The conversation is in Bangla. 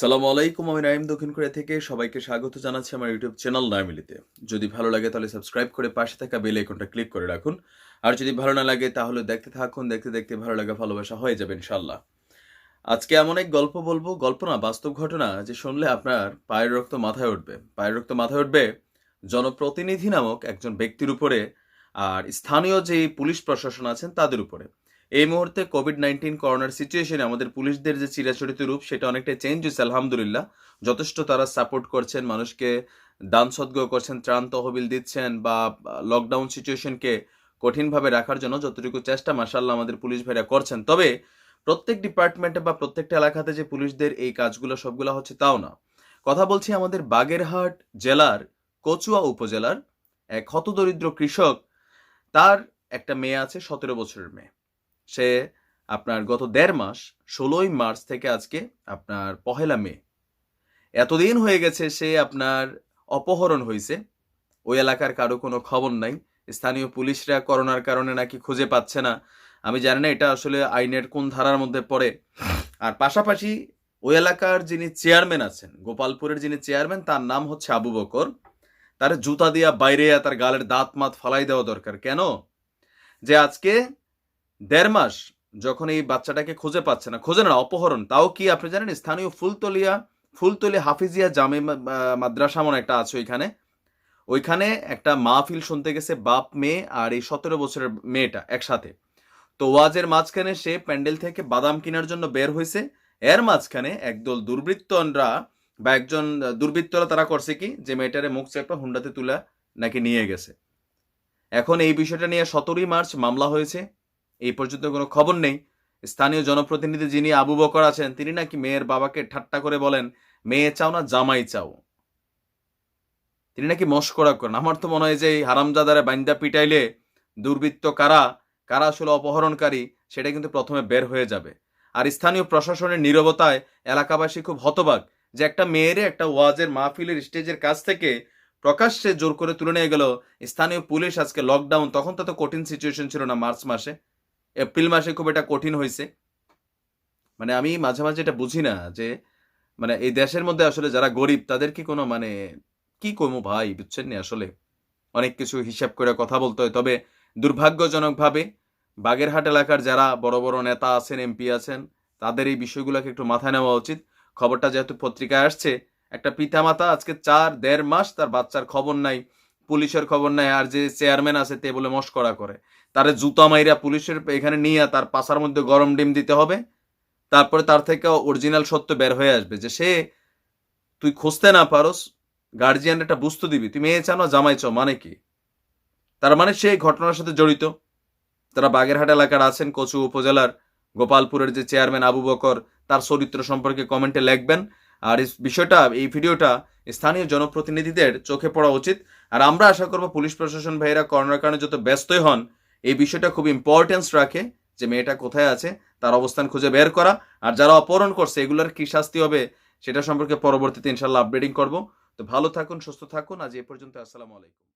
সালামু আলাইকুম, আমি নাইম দক্ষিণ কোরিয়া থেকে। সবাইকে স্বাগত জানাচ্ছি আমার ইউটিউব চ্যানেল নাইমিলিতে যদি ভালো লাগে তাহলে সাবস্ক্রাইব করে পাশে থাকা বেল আইকনটা ক্লিক করে রাখুন। আর যদি ভালো না লাগে তাহলে দেখতে থাকুন, দেখতে দেখতে ভালো লাগা ভালোবাসা হয়ে যাবে ইনশাল্লাহ আজকে এমন এক গল্প বলব, গল্প না, বাস্তব ঘটনা যে শুনলে আপনার পায়ের রক্ত মাথায় উঠবে। পায়ের রক্ত মাথায় উঠবে জনপ্রতিনিধি নামক একজন ব্যক্তির উপরে আর স্থানীয় যে পুলিশ প্রশাসন আছেন তাদের উপরে। এই মুহূর্তে কোভিড নাইন্টিন করোনার সিচুয়েশনে আমাদের পুলিশদের যে চিরাচরিত রূপ, সেটা অনেকটাই চেঞ্জ হয়েছে, আলহামদুলিল্লাহ। যথেষ্ট তারা সাপোর্ট করছেন, মানুষকে দান সদ্গ করছেন, ত্রাণ তহবিল দিচ্ছেন বা লকডাউন সিচুয়েশনকে কঠিনভাবে রাখার জন্য যতটুকু চেষ্টা মাসাল্লাহ আমাদের পুলিশ ভাইরা করছেন। তবে প্রত্যেক ডিপার্টমেন্টে বা প্রত্যেকটা এলাকাতে যে পুলিশদের এই কাজগুলো, সবগুলো হচ্ছে তাও না। কথা বলছি আমাদের বাগেরহাট জেলার কচুয়া উপজেলার এক হতদরিদ্র কৃষক, তার একটা মেয়ে আছে, সতেরো বছরের মেয়ে। সে আপনার গত দেড় মাস, ষোলোই মার্চ থেকে আজকে আপনার পহেলা মে। এতদিন হয়ে গেছে সে আপনার অপহরণ হয়েছে ওই এলাকার কারও কোনো খবর নাই। স্থানীয় পুলিশরা করোনার কারণে নাকি খুঁজে পাচ্ছে না। আমি জানি না এটা আসলে আইনের কোন ধারার মধ্যে পড়ে। আর পাশাপাশি ওই এলাকার যিনি চেয়ারম্যান আছেন, গোপালপুরের যিনি চেয়ারম্যান, তার নাম হচ্ছে আবু বকর। তার জুতা দিয়া বাইরে তার গালের দাঁত মাত ফালাই দেওয়া দরকার। কেন? যে আজকে দেড় মাস যখন এই বাচ্চাটাকে খুঁজে পাচ্ছে না, খোঁজে না, অপহরণ, তাও কি আপনি জানেন? স্থানীয় ফুলতলিয়া ফুলতলি হাফিজিয়া জামে মাদ্রাসা মনে একটা আছে ওইখানে। ওইখানে একটা মাহফিল শুনতে গেছে বাপ মেয়ে আর এই সতেরো বছরের মেয়েটা একসাথে। তো ওয়াজের মাঝখানে সে প্যান্ডেল থেকে বাদাম কেনার জন্য বের হয়েছে। এর মাঝখানে একদল দুর্বৃত্তরা বা একজন দুর্বৃত্তরা তারা করছে কি? যে মেয়েটারে মুখ চেপে হুন্ডাতে তুলা নাকি নিয়ে গেছে। এখন এই বিষয়টা নিয়ে সতেরোই মার্চ মামলা হয়েছে। এই পর্যন্ত কোনো খবর নেই। স্থানীয় জনপ্রতিনিধি যিনি আবু বকর আছেন, তিনি নাকি মেয়ের বাবাকে ঠাট্টা করে বলেন, মেয়ে চাও না, জামাই চাও। তিনি নাকি মস্করা করেন। আমার তো মনে হয় যে এই হারামজাদারে বাইন্দা পিটাইলে দুর্বৃত্ত কারা কারা আসলে অপহরণকারী, সেটা কিন্তু প্রথমে বের হয়ে যাবে। আর স্থানীয় প্রশাসনের নীরবতায় এলাকাবাসী খুব হতবাক যে একটা মেয়েরে একটা ওয়াজের মাহফিলের স্টেজের কাছ থেকে প্রকাশ্যে জোর করে তুলে নিয়ে গেল। স্থানীয় পুলিশ আজকে লকডাউন তখন তো কঠিন সিচুয়েশন ছিল না মার্চ মাসে। এপ্রিল মাসে খুব এটা কঠিন হয়েছে মানে আমি মাঝে মাঝে এটা বুঝি না যে মানে এই দেশের মধ্যে আসলে যারা গরিব, তাদের কি কোনো মানে কি কমু ভাই, বুঝছেন না আসলে? অনেক কিছু হিসাব করে কথা বলতে হয়। তবে দুর্ভাগ্যজনকভাবে বাগেরহাট এলাকার যারা বড় বড় নেতা আছেন, এমপি আছেন, তাদের এই বিষয়গুলোকে একটু মাথায় নেওয়া উচিত। খবরটা যেহেতু পত্রিকায় আসছে, একটা পিতামাতা আজকে চার, দেড় মাস তার বাচ্চার খবর নাই। পুলিশের খবর নেয় আর যে চেয়ারম্যান আছে তে বলে মস্করা করে। তারে জুতা মাইরা পুলিশের এখানে নিয়ে তার পাশার মধ্যে গরম ডিম দিতে হবে। তারপরে তার থেকে অরিজিনাল সত্য বের হয়ে আসবে যে সে, তুই খুঁজতে না পারস গার্জিয়ান একটা বুঝতে দিবি। তুমি মেয়ে চাও না জামাই চাও মানে কি? তার মানে সে ঘটনার সাথে জড়িত। তারা বাগেরহাট এলাকার আছেন, কচু উপজেলার গোপালপুরের যে চেয়ারম্যান আবু বকর, তার চরিত্র সম্পর্কে কমেন্টে লিখবেন। আর বিষয়টা, এই ভিডিওটা স্থানীয় জনপ্রতিনিধিদের চোখে পড়া উচিত। আর আমরা আশা করব পুলিশ প্রশাসন ভাইরা করোনার কারণে যত ব্যস্তই হন, এই বিষয়টা খুব ইম্পর্টেন্স রাখে যে মেয়েটা কোথায় আছে, তার অবস্থান খুঁজে বের করা। আর যারা অপহরণ করছে, এগুলোর কি শাস্তি হবে সেটা সম্পর্কে পরবর্তীতে ইনশাল্লাহ আপডেটিং করব। তো ভালো থাকুন, সুস্থ থাকুন। আজ এ পর্যন্ত, আসসালামু আলাইকুম।